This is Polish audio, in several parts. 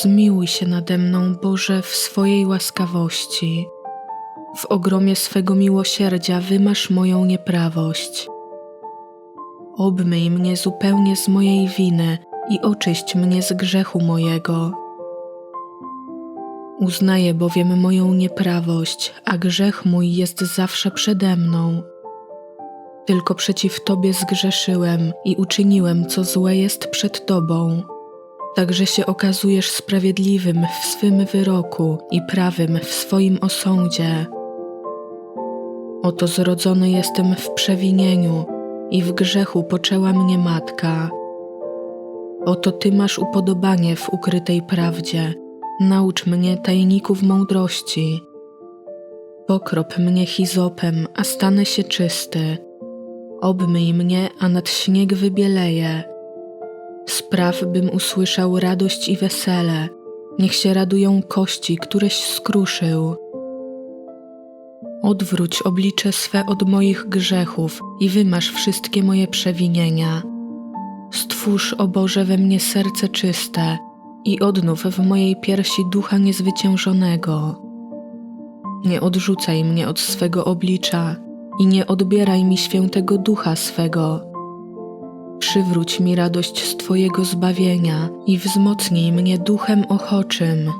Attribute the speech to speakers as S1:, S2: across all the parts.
S1: Zmiłuj się nade mną, Boże, w swojej łaskawości. W ogromie swego miłosierdzia wymasz moją nieprawość. Obmyj mnie zupełnie z mojej winy i oczyść mnie z grzechu mojego. Uznaję bowiem moją nieprawość, a grzech mój jest zawsze przede mną. Tylko przeciw Tobie zgrzeszyłem i uczyniłem, co złe jest przed Tobą. Także się okazujesz sprawiedliwym w swym wyroku i prawym w swoim osądzie. Oto zrodzony jestem w przewinieniu i w grzechu poczęła mnie matka. Oto Ty masz upodobanie w ukrytej prawdzie. Naucz mnie tajników mądrości. Pokrop mnie hizopem, a stanę się czysty. Obmyj mnie, a nad śnieg wybieleje. Spraw, bym usłyszał radość i wesele. Niech się radują kości, któreś skruszył. Odwróć oblicze swe od moich grzechów i wymasz wszystkie moje przewinienia. Stwórz, o Boże, we mnie serce czyste i odnów w mojej piersi ducha niezwyciężonego. Nie odrzucaj mnie od swego oblicza i nie odbieraj mi świętego ducha swego. Przywróć mi radość z Twojego zbawienia i wzmocnij mnie duchem ochoczym.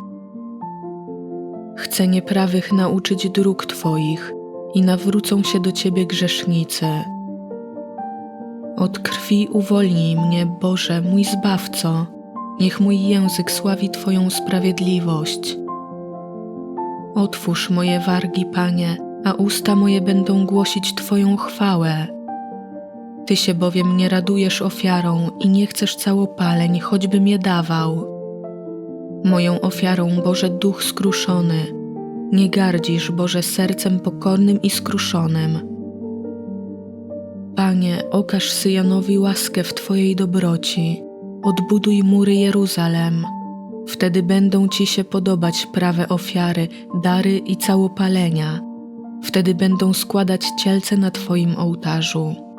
S1: Chcę nieprawych nauczyć dróg Twoich i nawrócą się do Ciebie grzesznicy. Od krwi uwolnij mnie, Boże, mój Zbawco, niech mój język sławi Twoją sprawiedliwość. Otwórz moje wargi, Panie, a usta moje będą głosić Twoją chwałę. Ty się bowiem nie radujesz ofiarą i nie chcesz całopaleń, choćbym je dawał. Moją ofiarą, Boże, duch skruszony. Nie gardzisz, Boże, sercem pokornym i skruszonym. Panie, okaż Syjanowi łaskę w Twojej dobroci. Odbuduj mury Jeruzalem. Wtedy będą Ci się podobać prawe ofiary, dary i całopalenia. Wtedy będą składać cielce na Twoim ołtarzu.